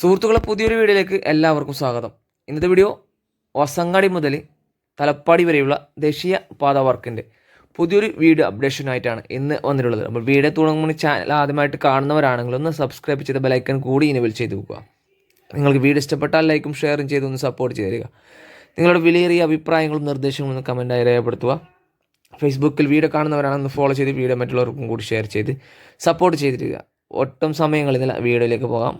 സുഹൃത്തുക്കളെ പുതിയൊരു വീഡിയോയിലേക്ക് എല്ലാവർക്കും സ്വാഗതം. ഇന്നത്തെ വീഡിയോ ഒസങ്ങാടി മുതൽ തലപ്പാടി വരെയുള്ള ദേശീയ പാത വർക്കിന്റെ പുതിയൊരു വീഡിയോ അപ്ഡേഷനായിട്ടാണ് ഇന്ന് വന്നിട്ടുള്ളത്. അപ്പോൾ വീഡിയോ തുടങ്ങുമ്പോൾ ചാനൽ ആദ്യമായിട്ട് കാണുന്നവരാണെങ്കിൽ ഒന്ന് സബ്സ്ക്രൈബ് ചെയ്ത ബെലൈക്കൺ കൂടി ഇനബിൾ ചെയ്തു വെക്കുക. നിങ്ങൾക്ക് വീഡിയോ ഇഷ്ടപ്പെട്ടാൽ ലൈക്കും ഷെയറും ചെയ്ത് ഒന്ന് സപ്പോർട്ട് ചെയ്ത് തരിക. നിങ്ങളുടെ വിലയേറിയ അഭിപ്രായങ്ങളും നിർദ്ദേശങ്ങളും ഒന്ന് കമന്റായി രേഖപ്പെടുത്തുക. ഫേസ്ബുക്കിൽ വീഡിയോ കാണുന്നവരാണെന്ന് ഫോളോ ചെയ്ത് വീഡിയോ മറ്റുള്ളവർക്കും കൂടി ഷെയർ ചെയ്ത് സപ്പോർട്ട് ചെയ്തിരിക്കുക. ഒട്ടും സമയങ്ങളിൽ വീഡിയോയിലേക്ക് പോകാം.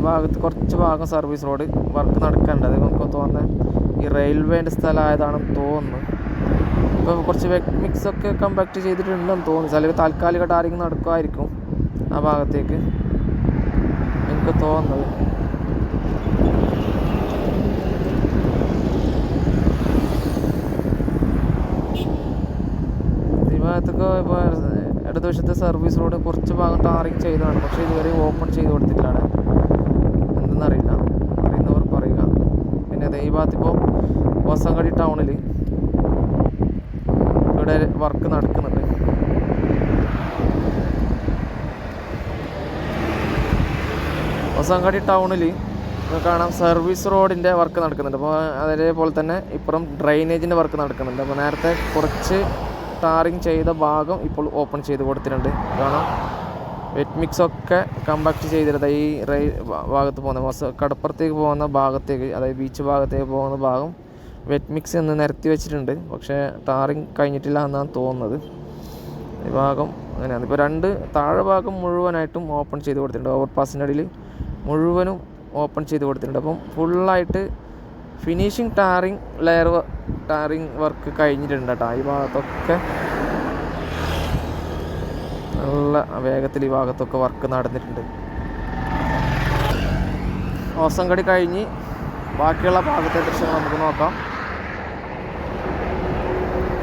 ഭാഗത്ത് കുറച്ച് ഭാഗം സർവീസ് റോഡ് വർക്ക് നടക്കാനുണ്ട് അത് നമുക്ക് തോന്നുന്നത് ഈ റെയിൽവേന്റെ സ്ഥലമായതാണെന്ന് തോന്നുന്നു. ഇപ്പോൾ കുറച്ച് മിക്സ് ഒക്കെ കമ്പാക്ട് ചെയ്തിട്ടുണ്ടെന്ന് തോന്നുന്നു. ചിലപ്പോൾ താൽക്കാലികമായിട്ട് ആരെങ്കിലും നടക്കുമായിരിക്കും ആ ഭാഗത്തേക്ക്. എനിക്ക് തോന്നുന്നത്. ഈ ഭാഗത്തൊക്കെ ഇപ്പോൾ ഇടതുവശത്തെ സർവീസ് റോഡ് കുറച്ച് ഭാഗം ടാറിങ് ചെയ്തതാണ്. പക്ഷേ ഇതുവരെ ഓപ്പൺ ചെയ്ത് കൊടുത്തിട്ടില്ലാണ് എന്തെന്നറിയില്ല. അറിയുന്നവർ പറയുക. പിന്നെ അതേ ഈ ഭാഗത്തിപ്പോൾ വസങ്കടി ടൗണിൽ ഇവിടെ വർക്ക് നടക്കുന്നുണ്ട്. വസങ്കടി ടൗണിൽ കാണാം സർവീസ് റോഡിന്റെ വർക്ക് നടക്കുന്നുണ്ട്. അപ്പോൾ അതേപോലെ തന്നെ ഇപ്പുറം ഡ്രൈനേജിന്റെ വർക്ക് നടക്കുന്നുണ്ട്. അപ്പോൾ നേരത്തെ കുറച്ച് ടാറിങ് ചെയ്ത ഭാഗം ഇപ്പോൾ ഓപ്പൺ ചെയ്ത് കൊടുത്തിട്ടുണ്ട്. കാരണം വെറ്റ് മിക്സ് ഒക്കെ കമ്പാക്ട് ചെയ്തിരുന്നത് ഈ റെയിൽ ഭാഗത്ത് പോകുന്ന ബസ് കടപ്പുറത്തേക്ക് പോകുന്ന ഭാഗത്തേക്ക് അതായത് ബീച്ച് ഭാഗത്തേക്ക് പോകുന്ന ഭാഗം വെറ്റ് മിക്സ് എന്ന് നിരത്തി വെച്ചിട്ടുണ്ട്. പക്ഷേ ടാറിങ് കഴിഞ്ഞിട്ടില്ല എന്നാണ് തോന്നുന്നത്. ഈ ഭാഗം അങ്ങനെയാണ്. ഇപ്പോൾ രണ്ട് താഴെ ഭാഗം മുഴുവനായിട്ടും ഓപ്പൺ ചെയ്ത് കൊടുത്തിട്ടുണ്ട്. ഓവർ പാസിന്റെ അടിയിൽ മുഴുവനും ഓപ്പൺ ചെയ്ത് കൊടുത്തിട്ടുണ്ട്. അപ്പം ഫുള്ളായിട്ട് finishing tarring layer tarring work കഴിഞ്ഞിട്ടുണ്ട് കേട്ടോ ഈ ഭാഗത്തൊക്കെ നല്ല വേഗത്തിൽ ഈ ഭാഗത്തൊക്കെ വർക്ക് നടന്നിട്ടുണ്ട്. ഓസംകടി കഴിഞ്ഞ് ബാക്കിയുള്ള ഭാഗത്തെ ദൃശ്യങ്ങൾ നമുക്ക് നോക്കാം.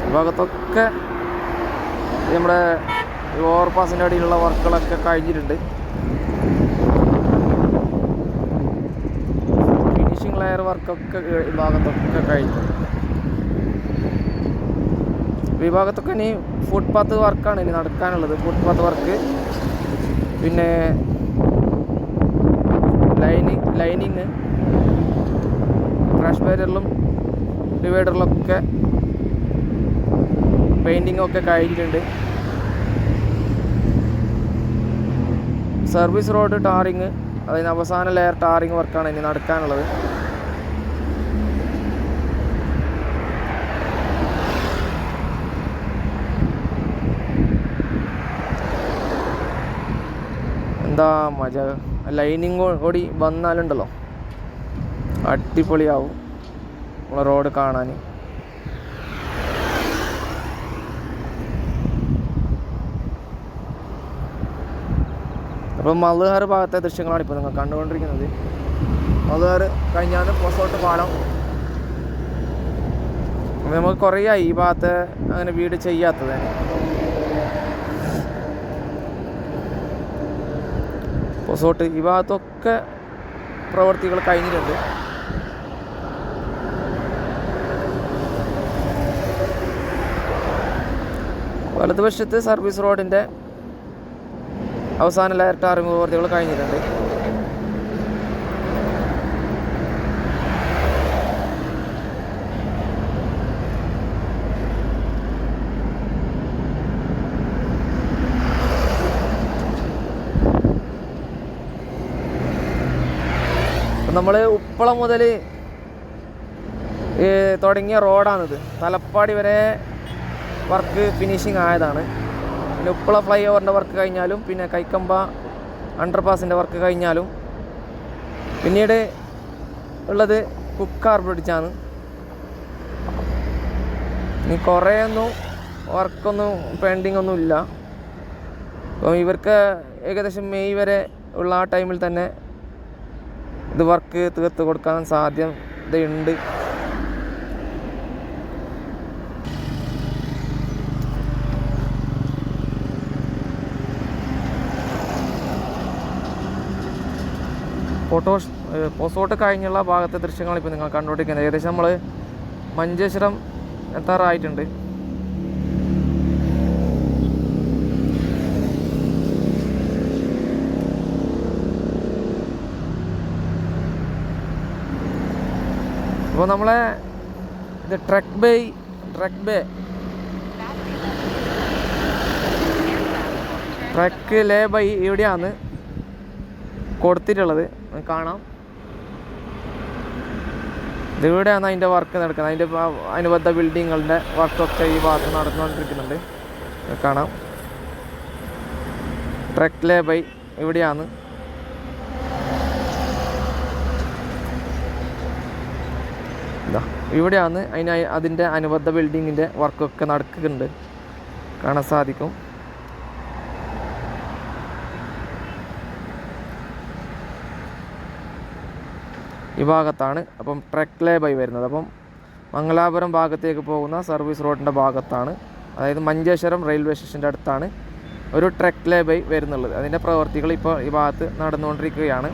ഈ ഭാഗത്തൊക്കെ നമ്മുടെ ഓവർ പാസിന്റെ അടിയിലുള്ള വർക്കുകളൊക്കെ കഴിഞ്ഞിട്ടുണ്ട് ഫിനിഷിംഗ് ലെയർ വർക്കൊക്കെ വിഭാഗത്തൊക്കെ ഈ ഭാഗത്തൊക്കെ ഇനി ഫുട്പാത്ത് വർക്കാണ് ഇനി നടക്കാനുള്ളത്. ഫുട്പാത്ത് വർക്ക് പിന്നെ ലൈനിങ് ലൈനിങ് ക്രാഷ് ബാരിയറിലും ഡിവൈഡറിലൊക്കെ പെയിന്റിങ്ങൊക്കെ കഴിഞ്ഞിട്ടുണ്ട്. സർവീസ് റോഡ് ടാറിങ് അതിന് അവസാന ലെയർ ടാറിങ് വർക്കാണ് ഇനി നടക്കാനുള്ളത്. എന്താ മജ ലൈനിങ് കൂടി വന്നാലുണ്ടല്ലോ. അടിപൊളിയാവും. നമ്മളെ റോഡ് കാണാൻ അപ്പം മളുഹാർ ഭാഗത്തെ ദൃശ്യങ്ങളാണ് ഇപ്പോൾ നിങ്ങൾ കണ്ടുകൊണ്ടിരിക്കുന്നത്. മളുഹാർ കഴിഞ്ഞാൽ പൊസോട്ട് പാലം. നമുക്ക് കുറേ ആയി ഈ ഭാഗത്ത് അങ്ങനെ വീട് ചെയ്യാത്തത്. പൊസോട്ട് ഈ ഭാഗത്തൊക്കെ പ്രവർത്തികൾ കഴിഞ്ഞിട്ടുണ്ട്. വലതുവശത്ത് സർവീസ് റോഡിന്റെ അവസാന ലയർ ടാറിംഗ് പ്രവർത്തികൾ കഴിഞ്ഞിട്ടുണ്ട്. നമ്മൾ ഉപ്പളം മുതൽ തുടങ്ങിയ റോഡാണിത്. തലപ്പാടി വരെ വർക്ക് ഫിനിഷിങ് ആയതാണ്. പിന്നെ ഉപ്പള ഫ്ലൈ ഓവറിന്റെ വർക്ക് കഴിഞ്ഞാലും പിന്നെ കൈക്കമ്പ അണ്ടർപാസിന്റെ വർക്ക് കഴിഞ്ഞാലും. പിന്നീട് ഉള്ളത് കുക്കാർ ബ്രിഡ്ജാണ് ഇനി കുറേയൊന്നും വർക്കൊന്നും പെൻഡിങ് ഒന്നും ഇല്ല. അപ്പം ഇവർക്ക് ഏകദേശം മെയ് വരെ ഉള്ള ആ ടൈമിൽ തന്നെ ഇത് വർക്ക് തീർത്ത് കൊടുക്കാൻ സാധ്യതയുണ്ട് ഫോട്ടോ പോസ്റ്റോട്ട് കഴിഞ്ഞുള്ള ഭാഗത്തെ ദൃശ്യങ്ങൾ ഇപ്പോൾ നിങ്ങൾ കണ്ടുകൊണ്ടിരിക്കുന്നത് ഏകദേശം നമ്മൾ മഞ്ചേശ്വരം എത്താറായിട്ടുണ്ട്. നമ്മളെ ഇത് truck bay truck bay truck lay by ഇവിടെയാണ് കൊടുത്തിട്ടുള്ളത്. കാണാം. ഇതിവിടെയാണ് അതിന്റെ വർക്ക് നടക്കുന്നത്. അതിന്റെ അനുബന്ധ ബിൽഡിങ്ങുകളുടെ വർക്കൊക്കെ ഈ ഭാഗത്ത് നടന്നുകൊണ്ടിരിക്കുന്നുണ്ട്. കാണാം. ട്രക്ക് ലേ ബൈ ഇവിടെയാണ്. ഇവിടെയാണ് അതിന് അതിന്റെ അനുബന്ധ ബിൽഡിങ്ങിന്റെ വർക്കൊക്കെ നടക്കുന്നുണ്ട്. കാണാൻ സാധിക്കും. ഈ ഭാഗത്താണ് അപ്പം ട്രക്ക് ലേബായി വരുന്നത്. അപ്പം മംഗലാപുരം ഭാഗത്തേക്ക് പോകുന്ന സർവീസ് റോഡിന്റെ ഭാഗത്താണ്. അതായത് മഞ്ചേശ്വരം റെയിൽവേ സ്റ്റേഷന്റെ അടുത്താണ് ഒരു ട്രക്ക് ലേബായി വരുന്നുള്ളത്. അതിന്റെ പ്രവർത്തികൾ ഇപ്പോൾ ഈ ഭാഗത്ത് നടന്നുകൊണ്ടിരിക്കുകയാണ്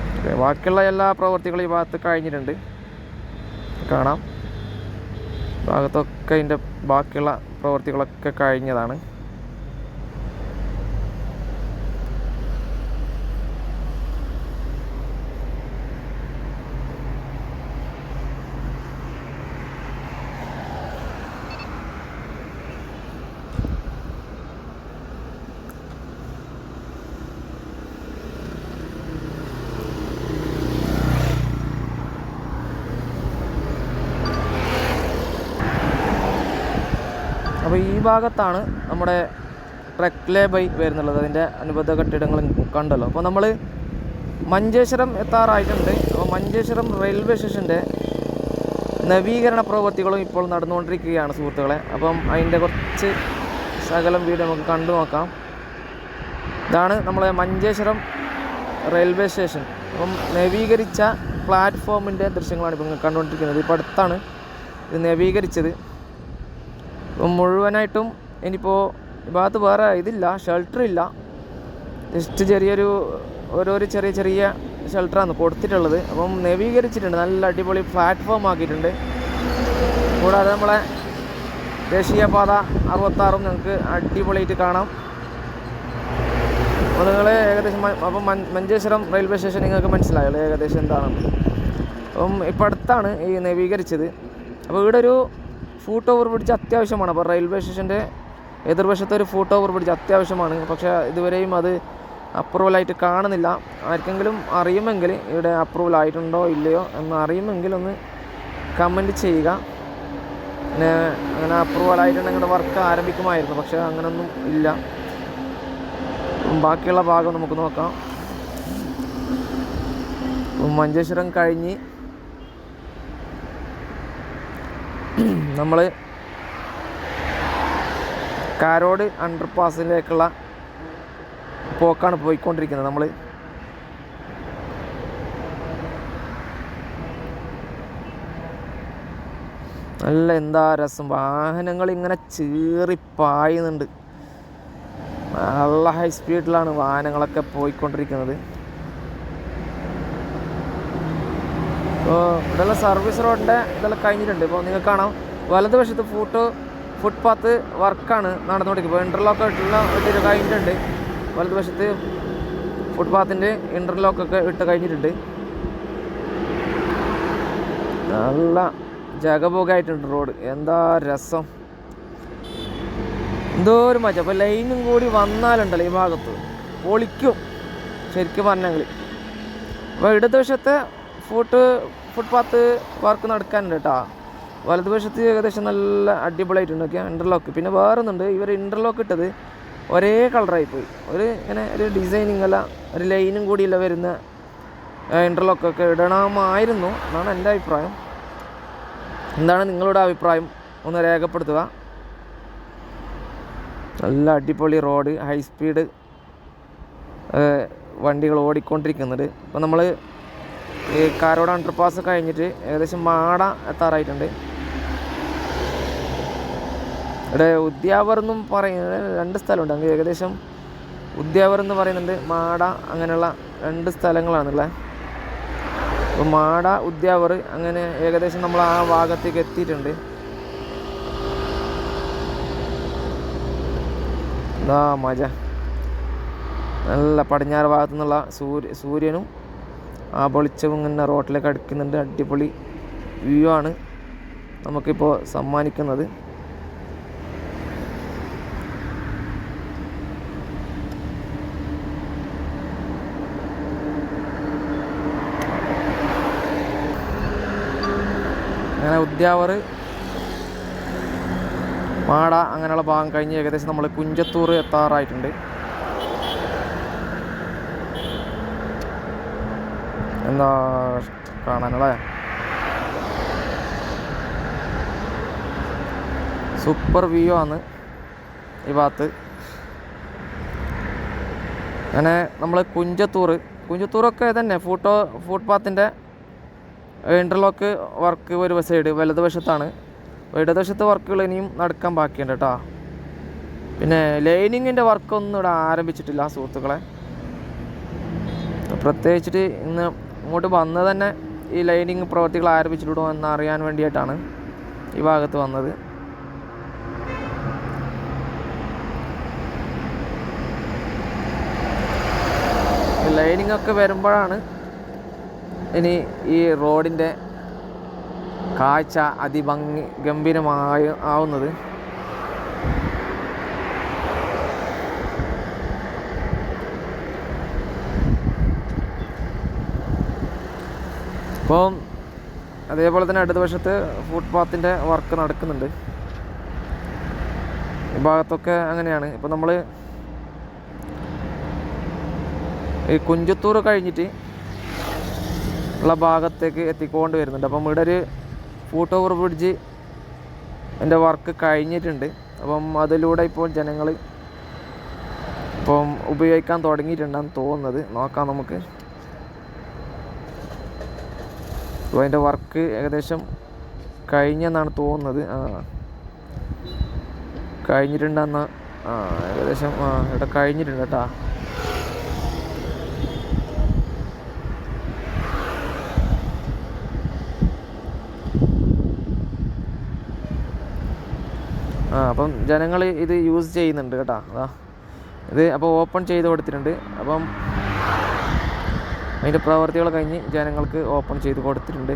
ഓക്കേ, ബാക്കിയുള്ള എല്ലാ പ്രവൃത്തികളും ഈ ഭാഗത്ത് കഴിഞ്ഞിട്ടുണ്ട്. കാണാം. ഭാഗത്തൊക്കെ അതിന്റെ ബാക്കിയുള്ള പ്രവൃത്തികളൊക്കെ കഴിഞ്ഞതാണ്. ഭാഗത്താണ് നമ്മുടെ ട്രക്ലേ ബൈ വരുന്നുള്ളത്. അതിന്റെ അനുബന്ധ കെട്ടിടങ്ങൾ കണ്ടല്ലോ. അപ്പോൾ നമ്മൾ മഞ്ചേശ്വരം എത്താറായിട്ടുണ്ട്. അപ്പോൾ മഞ്ചേശ്വരം റെയിൽവേ സ്റ്റേഷന്റെ നവീകരണ പ്രവൃത്തികളും ഇപ്പോൾ നടന്നുകൊണ്ടിരിക്കുകയാണ് സുഹൃത്തുക്കളെ. അപ്പം അതിന്റെ കുറച്ച് ശകലം വീട് നമുക്ക് കണ്ടു നോക്കാം. ഇതാണ് നമ്മളെ മഞ്ചേശ്വരം റെയിൽവേ സ്റ്റേഷൻ. അപ്പം നവീകരിച്ച പ്ലാറ്റ്ഫോമിന്റെ ദൃശ്യങ്ങളാണ് ഇപ്പോൾ കണ്ടുകൊണ്ടിരിക്കുന്നത്. ഇപ്പോൾ അടുത്താണ് ഇത് നവീകരിച്ചത്. മുഴുവനായിട്ടും ഇനിയിപ്പോൾ ഭാഗത്ത് വേറെ ഇതില്ല ഷെൽട്ടർ ഇല്ല. ജസ്റ്റ് ചെറിയൊരു ഓരോരോ ചെറിയ ചെറിയ ഷെൽട്ടറാണ് കൊടുത്തിട്ടുള്ളത്. അപ്പം നവീകരിച്ചിട്ടുണ്ട് നല്ല അടിപൊളി പ്ലാറ്റ്ഫോം ആക്കിയിട്ടുണ്ട്. കൂടാതെ നമ്മളെ ദേശീയപാത അറുപത്താറും നിങ്ങൾക്ക് അടിപൊളിയായിട്ട് കാണാം. അപ്പോൾ നിങ്ങൾ ഏകദേശം അപ്പം മഞ്ചേശ്വരം റെയിൽവേ സ്റ്റേഷൻ നിങ്ങൾക്ക് മനസ്സിലായല്ലോ ഏകദേശം എന്താണെന്ന് അപ്പം ഇപ്പം അടുത്താണ് ഈ നവീകരിച്ചത്. അപ്പോൾ ഇവിടെ ഒരു ഫൂട്ട് ഓവർ ബ്രിഡ്ജ് അത്യാവശ്യമാണ്. അപ്പോൾ റെയിൽവേ സ്റ്റേഷന്റെ എതിർവശത്തെ ഒരു ഫൂട്ട് ഓവർ ബ്രിഡ്ജ് അത്യാവശ്യമാണ്. പക്ഷേ ഇതുവരെയും അത് അപ്രൂവൽ ആയിട്ട് കാണുന്നില്ല. ആർക്കെങ്കിലും അറിയുമെങ്കിൽ ഇവിടെ അപ്രൂവൽ ആയിട്ടുണ്ടോ ഇല്ലയോ എന്ന് അറിയുമെങ്കിൽ ഒന്ന് കമന്റ് ചെയ്യുക. പിന്നെ അങ്ങനെ അപ്രൂവൽ ആയിട്ടുണ്ടെങ്കിൽ വർക്ക് ആരംഭിക്കുമായിരുന്നു. പക്ഷേ അങ്ങനെയൊന്നും ഇല്ല. ബാക്കിയുള്ള ഭാഗം നമുക്ക് നോക്കാം. മഞ്ചേശ്വരം കഴിഞ്ഞ് നമ്മൾ കാരോട് അണ്ടർപാസിലേക്കുള്ള പോക്കാണ് പോയിക്കൊണ്ടിരിക്കുന്നത്. നമ്മൾ നല്ല എന്താ രസം. വാഹനങ്ങൾ ഇങ്ങനെ ചീറി പായുന്നുണ്ട്. നല്ല ഹൈ സ്പീഡിലാണ് വാഹനങ്ങളൊക്കെ പോയിക്കൊണ്ടിരിക്കുന്നത്. ഇപ്പോൾ ഇവിടെയുള്ള സർവീസ് റോഡിന്റെ ഇതെല്ലാം കഴിഞ്ഞിട്ടുണ്ട്. ഇപ്പോൾ നിങ്ങൾക്ക് കാണാം. വലതുവശത്ത് ഫുട്ട് ഫുട്പാത്ത് വർക്കാണ് നടന്നുകൊണ്ടിരിക്കുന്നത്. ഇന്റർലോക്ക് ആയിട്ടുള്ള ഇട്ട് കഴിഞ്ഞിട്ടുണ്ട്. വലതുവശത്ത് ഫുട്പാത്തിന്റെ ഇന്റർലോക്കൊക്കെ ഇട്ട് കഴിഞ്ഞിട്ടുണ്ട്. നല്ല ജഗബോഗായിട്ടുണ്ട് റോഡ് എന്താ രസം. എന്തോ ഒരു മജ. അപ്പോൾ ലൈനും കൂടി വന്നാലുണ്ടല്ലോ ഈ ഭാഗത്ത്. പൊളിക്കും. ശരിക്കും പറഞ്ഞെങ്കിൽ അപ്പോൾ ഇടതുവശത്തെ ഫുട്ട് ഫുട്പാത്ത് വർക്ക് നടക്കാനുണ്ട് കേട്ടോ. വലതുവശത്ത് ഏകദേശം നല്ല അടിപൊളിയായിട്ടുണ്ട്. ഓക്കെ ഇന്റർലോക്ക് പിന്നെ വേറെ ഒന്നുണ്ട് ഇവർ ഇന്റർലോക്ക് ഇട്ടത് ഒരേ കളറായി പോയി. ഒരു ഇങ്ങനെ ഒരു ഡിസൈനിങ് അല്ല ഒരു ലൈനും കൂടിയല്ല വരുന്ന ഇന്റർലോക്കൊക്കെ ഇടണമായിരുന്നു. എന്നാണ് എന്റെ അഭിപ്രായം. എന്താണ് നിങ്ങളുടെ അഭിപ്രായം? ഒന്ന് രേഖപ്പെടുത്തുക. നല്ല അടിപൊളി റോഡ് ഹൈ സ്പീഡ് വണ്ടികൾ ഓടിക്കൊണ്ടിരിക്കുന്നുണ്ട് അപ്പോൾ നമ്മൾ കാരോട് അണ്ടർപാസ് കഴിഞ്ഞിട്ട് ഏകദേശം മാട എത്താറായിട്ടുണ്ട്. ഇവിടെ ഉദ്യാവർ എന്നും പറയുന്നത് രണ്ട് സ്ഥലമുണ്ട്. അങ്ങനെ ഏകദേശം ഉദ്യാവർ എന്ന് പറയുന്നുണ്ട് മാട അങ്ങനെയുള്ള രണ്ട് സ്ഥലങ്ങളാണുള്ളത്. അപ്പോൾ മാട ഉദ്യാവർ അങ്ങനെ ഏകദേശം നമ്മൾ ആ ഭാഗത്തേക്ക് എത്തിയിട്ടുണ്ട്. എന്താ മജ. നല്ല പടിഞ്ഞാറ് ഭാഗത്തു നിന്നുള്ള സൂര്യ സൂര്യനും ആ പൊളിച്ചവും ഇങ്ങനെ റോട്ടിലേക്ക് അടിക്കുന്നുണ്ട്. അടിപൊളി വ്യൂ ആണ് നമുക്കിപ്പോൾ സമ്മാനിക്കുന്നത്. ഉദ്യാവർ മാട അങ്ങനെയുള്ള ഭാഗം കഴിഞ്ഞ് ഏകദേശം നമ്മൾ കുഞ്ചത്തൂർ എത്താറായിട്ടുണ്ട്. എന്താ കാണാനല്ലേ? സൂപ്പർ വ്യൂ ആണ് ഈ ഭാഗത്ത്. അങ്ങനെ നമ്മൾ കുഞ്ചത്തൂർ കുഞ്ചത്തൂറൊക്കെ തന്നെ ഫൂട്ടോ ഫുട്പാത്തിന്റെ ഇന്റർലോക്ക് വർക്ക് ഒരു സൈഡ് വലതുവശത്താണ്. ഇടതുവശത്തെ വർക്കുകൾ ഇനിയും നടക്കാൻ ബാക്കിയുണ്ട് കേട്ടോ പിന്നെ ലൈനിങ്ങിന്റെ വർക്കൊന്നും ഇവിടെ ആരംഭിച്ചിട്ടില്ല സുഹൃത്തുക്കളെ. പ്രത്യേകിച്ചിട്ട് ഇന്ന് ഇങ്ങോട്ട് വന്നത് തന്നെ ഈ ലൈനിങ് പ്രവർത്തികൾ ആരംഭിച്ചിട്ടുണ്ടോ എന്ന് അറിയാൻ വേണ്ടിയിട്ടാണ് ഈ ഭാഗത്ത് വന്നത്. ലൈനിങ് ഒക്കെ വരുമ്പോഴാണ് ഇനി ഈ റോഡിന്റെ കാഴ്ച അതിഭംഗി ഗംഭീരമായ ആവുന്നത്. അപ്പം അതേപോലെ തന്നെ അടുത്ത വശത്ത് ഫുട്പാത്തിന്റെ വർക്ക് നടക്കുന്നുണ്ട്. ഈ ഭാഗത്തൊക്കെ അങ്ങനെയാണ്. ഇപ്പം നമ്മൾ ഈ കുഞ്ചത്തൂർ കഴിഞ്ഞിട്ട് ഉള്ള ഭാഗത്തേക്ക് എത്തിക്കൊണ്ട് വരുന്നുണ്ട്. അപ്പം ഇവിടെ ഒരു ഫൂട്ട് ഓവർ ബ്രിഡ്ജ് എന്റെ വർക്ക് കഴിഞ്ഞിട്ടുണ്ട്. അപ്പം അതിലൂടെ ഇപ്പോൾ ജനങ്ങൾ ഇപ്പം ഉപയോഗിക്കാൻ തുടങ്ങിയിട്ടുണ്ടെന്ന് തോന്നുന്നത്. നോക്കാം നമുക്ക്. അപ്പോൾ അതിന്റെ വർക്ക് ഏകദേശം കഴിഞ്ഞെന്നാണ് തോന്നുന്നത്. ആ. കഴിഞ്ഞിട്ടുണ്ടെന്ന ആ ഏകദേശം ആ ഇവിടെ കഴിഞ്ഞിട്ടുണ്ട് കേട്ടോ ആ അപ്പം ജനങ്ങൾ ഇത് യൂസ് ചെയ്യുന്നുണ്ട് കേട്ടോ. അതാ. ഇത് അപ്പോൾ ഓപ്പൺ ചെയ്ത് കൊടുത്തിട്ടുണ്ട്. അപ്പം അതിന്റെ പ്രവർത്തികൾ കഴിഞ്ഞ് ജനങ്ങൾക്ക് ഓപ്പൺ ചെയ്ത് കൊടുത്തിട്ടുണ്ട്.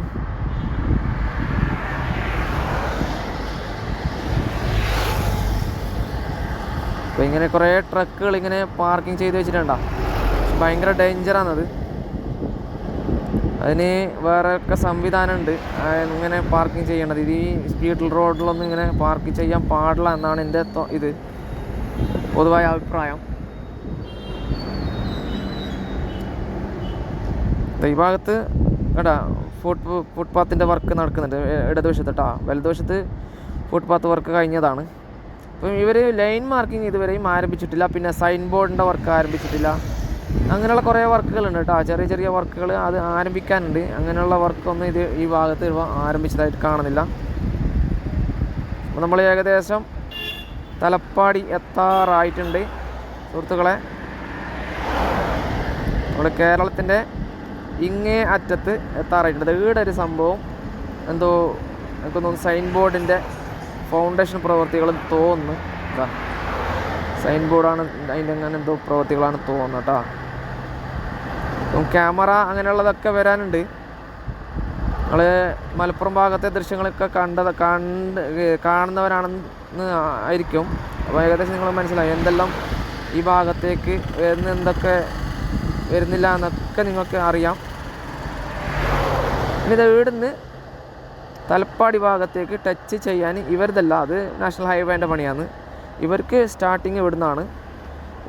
അപ്പോൾ ഇങ്ങനെ കുറേ ട്രക്കുകൾ ഇങ്ങനെ പാർക്കിംഗ് ചെയ്ത് വെച്ചിട്ടുണ്ടോ? ഭയങ്കര ഡേഞ്ചറാണത് അതിന് വേറെ ഒക്കെ സംവിധാനമുണ്ട്. ഇങ്ങനെ പാർക്കിംഗ് ചെയ്യണത്. ഇത് ഈ സ്പീഡ് റോഡിലൊന്നും ഇങ്ങനെ പാർക്ക് ചെയ്യാൻ പാടില്ല എന്നാണ് എന്റെ ഇത്. പൊതുവായ അഭിപ്രായം. ഈ ഭാഗത്ത് കേട്ടാ ഫുട് ഫുട്പാത്തിന്റെ വർക്ക് നടക്കുന്നുണ്ട് ഇടതുവശത്ത് കേട്ടോ വലതുവശത്ത് ഫുട്പാത്ത് വർക്ക് കഴിഞ്ഞതാണ്. അപ്പം ഇവർ ലൈൻ മാർക്കിംഗ് ഇതുവരെയും ആരംഭിച്ചിട്ടില്ല. പിന്നെ സൈൻ ബോർഡിന്റെ വർക്ക് ആരംഭിച്ചിട്ടില്ല. അങ്ങനെയുള്ള കുറേ വർക്കുകളുണ്ട് കേട്ടോ. ചെറിയ ചെറിയ വർക്കുകൾ അത് ആരംഭിക്കാനുണ്ട്. അങ്ങനെയുള്ള വർക്കൊന്നും ഇത് ഈ ഭാഗത്ത് ആരംഭിച്ചതായിട്ട് കാണുന്നില്ല. നമ്മൾ ഏകദേശം തലപ്പാടി എത്താറായിട്ടുണ്ട് സുഹൃത്തുക്കളെ. നമ്മൾ കേരളത്തിന്റെ ഇങ്ങേ അറ്റത്ത് എത്താറായിട്ടുണ്ട്. ഈടെ ഒരു സംഭവം. എന്തോ എനിക്കൊന്നും സൈൻ ബോർഡിന്റെ ഫൗണ്ടേഷൻ പ്രവർത്തികളും തോന്നുന്നു. സൈൻ ബോർഡാണ് അതിന്റെ അങ്ങനെ എന്തോ പ്രവർത്തികളാണ് തോന്നുന്നത് കേട്ടോ. ക്യാമറ അങ്ങനെയുള്ളതൊക്കെ വരാനുണ്ട്. നിങ്ങൾ മലപ്പുറം ഭാഗത്തെ ദൃശ്യങ്ങളൊക്കെ കണ്ടത് കണ്ട് കാണുന്നവരാണെന്ന് ആയിരിക്കും. അപ്പോൾ ഏകദേശം നിങ്ങൾ മനസ്സിലായി. എന്തെല്ലാം ഈ ഭാഗത്തേക്ക് വരുന്ന എന്തൊക്കെ വരുന്നില്ല എന്നൊക്കെ നിങ്ങൾക്ക് അറിയാം. ഇനി ഇത് ഇവിടുന്ന് തലപ്പാടി ഭാഗത്തേക്ക് ടച്ച് ചെയ്യാൻ ഇവരതല്ല അത് നാഷണൽ ഹൈവേന്റെ പണിയാണ്. ഇവർക്ക് സ്റ്റാർട്ടിങ് ഇവിടുന്നാണ്.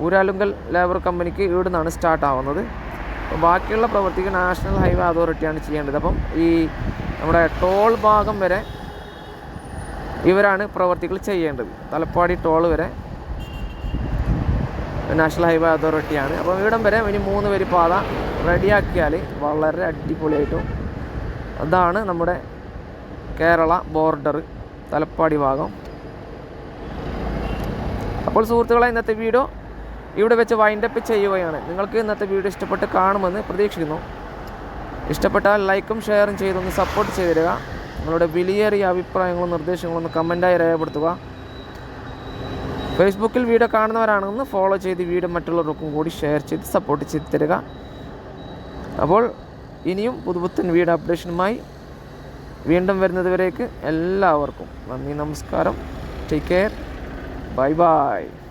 ഊരാലുങ്കൽ ലേബർ കമ്പനിക്ക് ഇവിടുന്നാണ് സ്റ്റാർട്ട് ആവുന്നത്. അപ്പോൾ ബാക്കിയുള്ള പ്രവൃത്തിക്ക് നാഷണൽ ഹൈവേ അതോറിറ്റിയാണ് ചെയ്യേണ്ടത്. അപ്പം ഈ നമ്മുടെ ടോൾ ഭാഗം വരെ ഇവരാണ് പ്രവർത്തികൾ ചെയ്യേണ്ടത്. തലപ്പാടി ടോൾ വരെ നാഷണൽ ഹൈവേ അതോറിറ്റിയാണ് അപ്പോൾ ഇവിടം വരെ ഇനി മൂന്ന് വരി പാത റെഡിയാക്കിയാൽ വളരെ അടിപൊളിയായിട്ടും അതാണ് നമ്മുടെ കേരള ബോർഡർ തലപ്പാടി ഭാഗം. അപ്പോൾ സുഹൃത്തുക്കളെ ഇന്നത്തെ വീഡിയോ ഇവിടെ വെച്ച് വൈൻഡപ്പ് ചെയ്യുകയാണ്. നിങ്ങൾക്ക് ഇന്നത്തെ വീഡിയോ ഇഷ്ടപ്പെട്ട് കാണുമെന്ന് പ്രതീക്ഷിക്കുന്നു. ഇഷ്ടപ്പെട്ടാൽ ലൈക്കും ഷെയറും ചെയ്തൊന്ന് സപ്പോർട്ട് ചെയ്തിടുക നിങ്ങളുടെ വിലയേറിയ അഭിപ്രായങ്ങളും നിർദ്ദേശങ്ങളും ഒന്ന് കമന്റായി രേഖപ്പെടുത്തുക. ഫേസ്ബുക്കിൽ വീഡിയോ കാണുന്നവരാണെന്ന് ഫോളോ ചെയ്ത് വീഡിയോ മറ്റുള്ളവർക്കും കൂടി ഷെയർ ചെയ്ത് സപ്പോർട്ട് ചെയ്ത് തരിക. അപ്പോൾ ഇനിയും പുതുപുത്തൻ വീഡിയോ അപ്ഡേഷനുമായി വീണ്ടും വരുന്നതുവരേക്ക് എല്ലാവർക്കും നന്ദി നമസ്കാരം. Take care bye bye